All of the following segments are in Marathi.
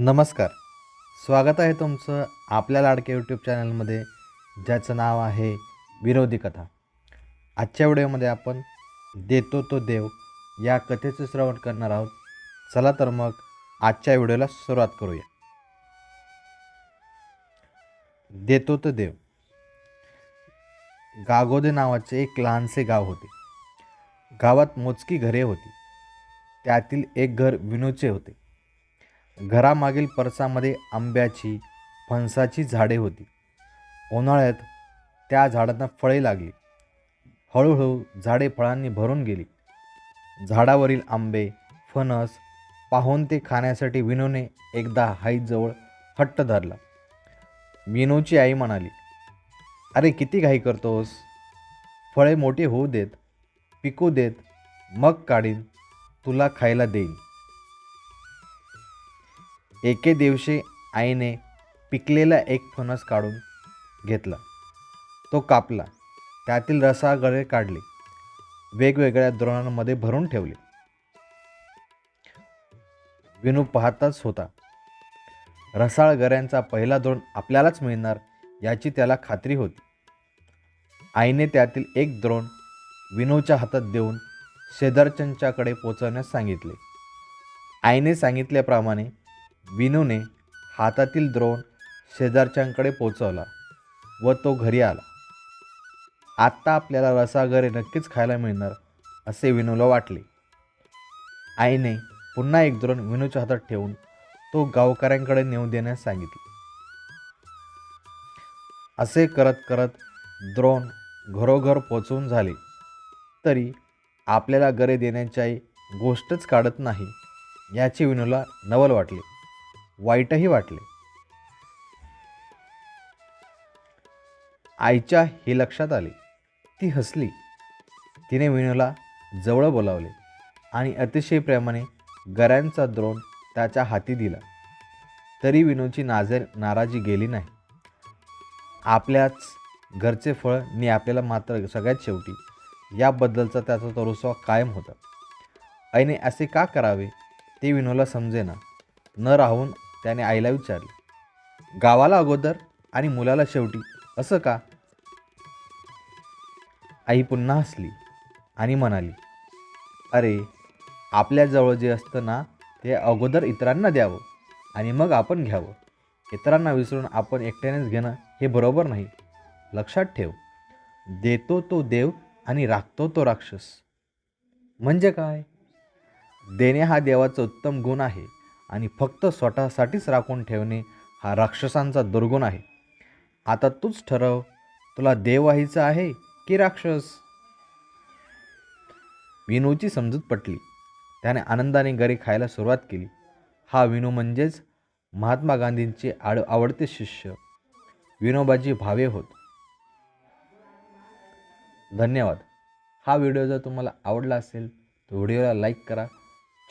नमस्कार. स्वागत आहे तुमचं आपल्या लाडक्या यूट्यूब चॅनलमध्ये ज्याचं नाव आहे विरोधी कथा. आजच्या व्हिडिओमध्ये आपण देतो तो देव या कथेचं श्रवण करणार आहोत. चला तर मग आजच्या व्हिडिओला सुरुवात करूया. देतो तो देव. गागोदे नावाचे एक लहानसे गाव होते. गावात मोजकी घरे होती. त्यातील एक घर विनूचे होते. घरामागील परसामध्ये आंब्याची फणसाची झाडे होती. उन्हाळ्यात त्या झाडांना फळे लागली. हळूहळू झाडे फळांनी भरून गेली. झाडावरील आंबे फणस पाहून ते खाण्यासाठी विनूने एकदा हाईजवळ हट्ट धरला. विनूची आई म्हणाली अरे किती घाई करतोस? फळे मोठी होऊ देत पिकू देत मग काढीन तुला खायला देईन. एके दिवशी आईने पिकलेला एक फणस काढून घेतला. तो कापला. त्यातील रसागळे काढले. वेगवेगळ्या द्रोणांमध्ये भरून ठेवले. विनू पाहताच होता. रसाळ गऱ्यांचा पहिला द्रोण आपल्यालाच मिळणार याची त्याला खात्री होती. आईने त्यातील एक द्रोण विनूच्या हातात देऊन शेजारच्यांच्याकडे पोचवण्यास सांगितले. आईने सांगितल्याप्रमाणे विनूने हातातील द्रोण शेजारच्यांकडे पोचवला व तो घरी आला. आत्ता आपल्याला रसागरे नक्कीच खायला मिळणार असे विनूला वाटले. आईने पुन्हा एक द्रोण विनूच्या हातात ठेवून तो गावकऱ्यांकडे नेऊन देण्यास सांगितले. असे करत करत द्रोण घरोघर पोचवून झाले. तरी आपल्याला गरे देण्याची गोष्टच काढत नाही याची विनूला नवल वाटले. वाईटही वाटले. आईच्या हे लक्षात आले. ती हसली. तिने विनूला जवळ बोलावले आणि अतिशय प्रेमाने गऱ्यांचा द्रोण त्याच्या हाती दिला. तरी विनूची नाजर नाराजी गेली नाही. आपल्याच घरचे फळ नि आपल्याला मात्र सगळ्यात शेवटी. याबद्दलचा त्याचा तरुस्वा कायम होता. आईने असे का करावे ते विनूला समजेना. न राहून त्याने आईला विचारले गावाला अगोदर आणि मुलाला शेवटी असं का? आई पुन्हा हसली आणि म्हणाली अरे आपल्याजवळ जे असतं ना ते अगोदर इतरांना द्यावं आणि मग आपण घ्यावं. इतरांना विसरून आपण एकट्यानेच घेणं हे बरोबर नाही. लक्षात ठेव देतो तो देव आणि राखतो तो राक्षस. म्हणजे काय? देणे हा देवाचा उत्तम गुण आहे. आणि फक्त स्वतःसाठीच राखून ठेवणे हा राक्षसांचा दुर्गुण आहे. आता तूच ठरव तुला देव व्हायचं आहे की राक्षस? विनूची समजूत पटली. त्याने आनंदाने घरी खायला सुरुवात केली. हा विनू म्हणजेच महात्मा गांधींचे आड आवडते शिष्य. विनोबाजी भावे होत. धन्यवाद. हा व्हिडिओ जर तुम्हाला आवडला असेल तर व्हिडिओला लाईक करा.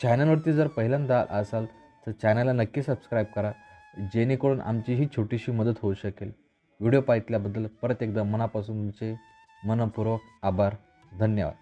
चॅनलवरती जर पहिल्यांदा असाल तर चॅनलला नक्की सबस्क्राईब करा जेणेकरून आमची ही छोटीशी मदत होऊ शकेल. व्हिडिओ पाहितल्याबद्दल परत एकदा मनापासून तुमचे मनपूर्वक आभार धन्यवाद.